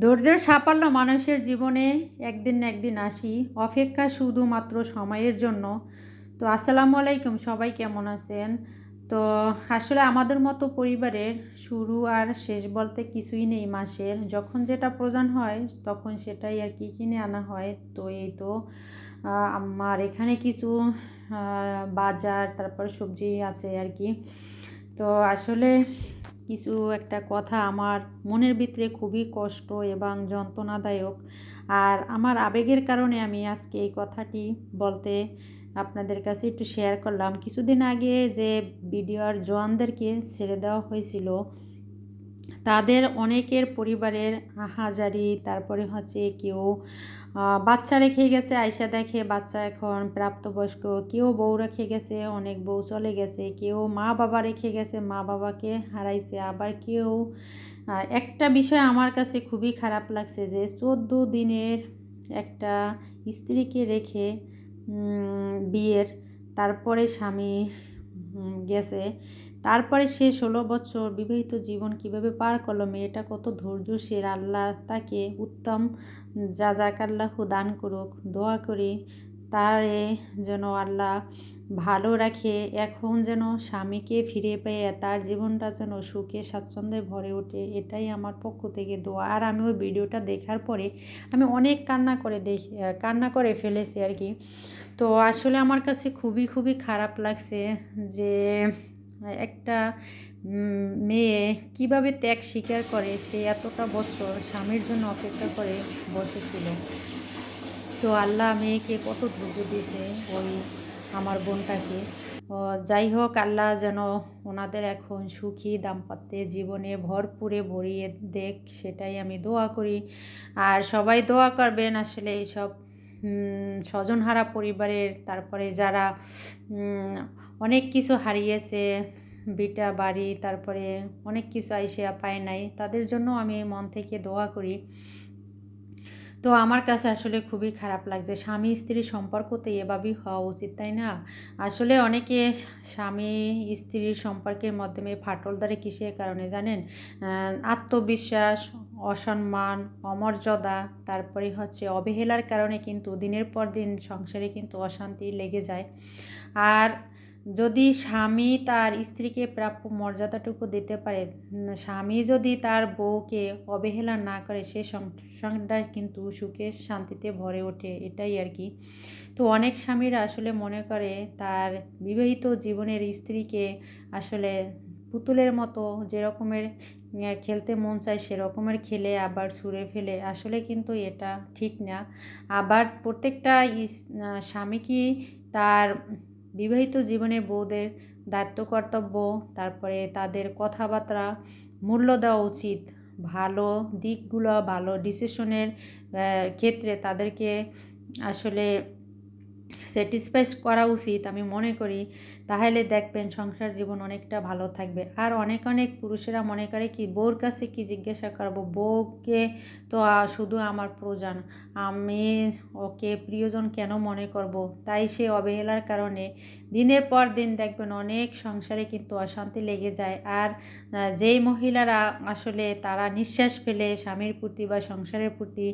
ধৈর্যের সাফল্য মানুষের জীবনে একদিন না একদিন আসি। অপেক্ষা শুধুমাত্র সময়ের জন্য। তো আসসালামু আলাইকুম, সবাই কেমন আছেন? তো আসলে আমাদের মতো পরিবারের শুরু আর শেষ বলতে কিছুই নেই মাসের। যখন যেটা প্রয়োজন হয়, তখন সেটাই আর কি কিনে আনা হয়। তো এই তো আমার এখানে কিছু বাজার, তারপর সবজি আছে আর কি। তো আসলে কিছু একটা কথা আমার মনের ভিতরে খুবই কষ্ট এবং যন্ত্রণাদায়ক। আর আমার আবেগের কারণে আমি আজকে এই কথাটি বলতে আপনাদের কাছে একটু শেয়ার করলাম। কিছুদিন আগে যে বিডিওর জওয়ানদেরকে ছেড়ে দেওয়া হয়েছিল তাদের অনেকের পরিবারের হাজারি তারপরে হচ্ছে কেউ বাচ্চা রেখে গেছে আয়সা দেখে বাচ্চা এখন প্রাপ্তবয়স্ক, কেউ বউ রেখে গেছে, অনেক বউ চলে গেছে, কেউ মা বাবা রেখে গেছে, মা বাবাকে হারাইছে, আবার কেউ একটা বিষয় আমার কাছে খুবই খারাপ লাগছে যে চোদ্দ দিনের একটা স্ত্রীকে রেখে বিয়ের, তারপরে স্বামী গেছে। তারপরে সে ষোলো বছর বিবাহিত জীবন কীভাবে পার করল? মেয়েটা কত ধৈর্য ধৈর্যশীল, আল্লাহ তাকে উত্তম, যা যাক আল্লাহ দান করুক, দোয়া করি। তারে যেন আল্লাহ ভালো রাখে, এখন যেন স্বামীকে ফিরে পেয়ে তার জীবনটা যেন সুখে স্বাচ্ছন্দ্যে ভরে ওঠে, এটাই আমার পক্ষ থেকে দোয়া। আর আমি ওই ভিডিওটা দেখার পরে আমি অনেক কান্না করে দেখি কান্না করে ফেলেছি আর কি। তো আসলে আমার কাছে খুবই খুবই খারাপ লাগছে যে একটা মেয়ে কীভাবে ত্যাগ স্বীকার করে সে এতটা বছর স্বামীর জন্য অপেক্ষা করে বসেছিল। তো আল্লাহ মেয়েকে কত ধৈর্য দিয়েছে ওই আমার বোনটাকে। যাই হোক, আল্লাহ যেন ওনাদের এখন সুখী, দাম্পত্যে জীবনে ভরপুরে ভরিয়ে দেখ, সেটাই আমি দোয়া করি। আর সবাই দোয়া করবেন আসলে এইসব স্বজনহারা পরিবারের, তারপরে যারা অনেক কিছু হারিয়েছে, বিটা বাড়ি, তারপরে অনেক কিছু আইসে পায় নাই, তাদের জন্য আমি মন থেকে দোয়া করি। তো আমার কাছে আসলে খুবই খারাপ লাগছে। স্বামী স্ত্রীর সম্পর্ক তো এভাবেই হওয়া উচিত, তাই না? আসলে অনেকে স্বামী স্ত্রীর সম্পর্কের মাধ্যমে ফাটল ধরে কিসের কারণে জানেন? আত্মবিশ্বাস, অসম্মান, অমর্যাদা, তারপরে হচ্ছে অবহেলার কারণে কিন্তু দিনের পর দিন সংসারে কিন্তু অশান্তি লেগে যায়। আর যদি স্বামী তার স্ত্রীকে প্রাপ্য মর্যাদাটুকু দিতে পারে স্বামী যদি তার বউকে অবহেলা না করে, সে সংসারটা কিন্তু সুখে শান্তিতে ভরে ওঠে, এটাই আর কি। তো অনেক স্বামীরা আসলে মনে করে তার বিবাহিত জীবনের স্ত্রীকে আসলে পুতুলের মতো যে রকমের খেলতে মন চায় সেরকমের খেলে আবার ছুঁড়ে ফেলে, আসলে কিন্তু এটা ঠিক না। আবার প্রত্যেকটা স্বামী কি তার বিবাহিত জীবনে বউদের দায়িত্ব কর্তব্য তারপরে তাদের কথাবার্তা মূল্য দেওয়া উচিত। ভালো দিকগুলো, ভালো ডিসিশনের ক্ষেত্রে তাদেরকে আসলে স্যাটিসফাইস করা উচিত, আমি মনে করি। তাহলে দেখবেন সংসার জীবন অনেকটা ভালো থাকবে। আর অনেক অনেক পুরুষেরা মনে করে কি, বউর কাছে কি জিজ্ঞাসা করব? বউকে তো শুধু আমার প্রয়োজন আমি ওকে প্রিয়জন কেন মনে করব? তাই সে অবহেলার কারণে দিনের পর দিন দেখবেন অনেক সংসারে কিন্তু অশান্তি লেগে যায়। আর যেই মহিলারা আসলে তারা নিঃশ্বাস ফেলে স্বামীর প্রতি বা সংসারের প্রতি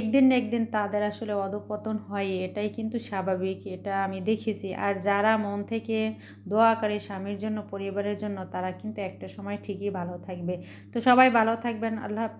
একদিন না একদিন তাদের আসলে অধপতন হয় এটাই কিন্তু স্বাভাবিক, এটা আমি দেখেছি। আর যারা মন থেকে দোয়া করে স্বামীর জন্য, পরিবারের জন্য, তারা কিন্তু একটা সময় ঠিকই ভালো থাকবে। তো সবাই ভালো থাকবেন, আল্লাহ হাফেজ।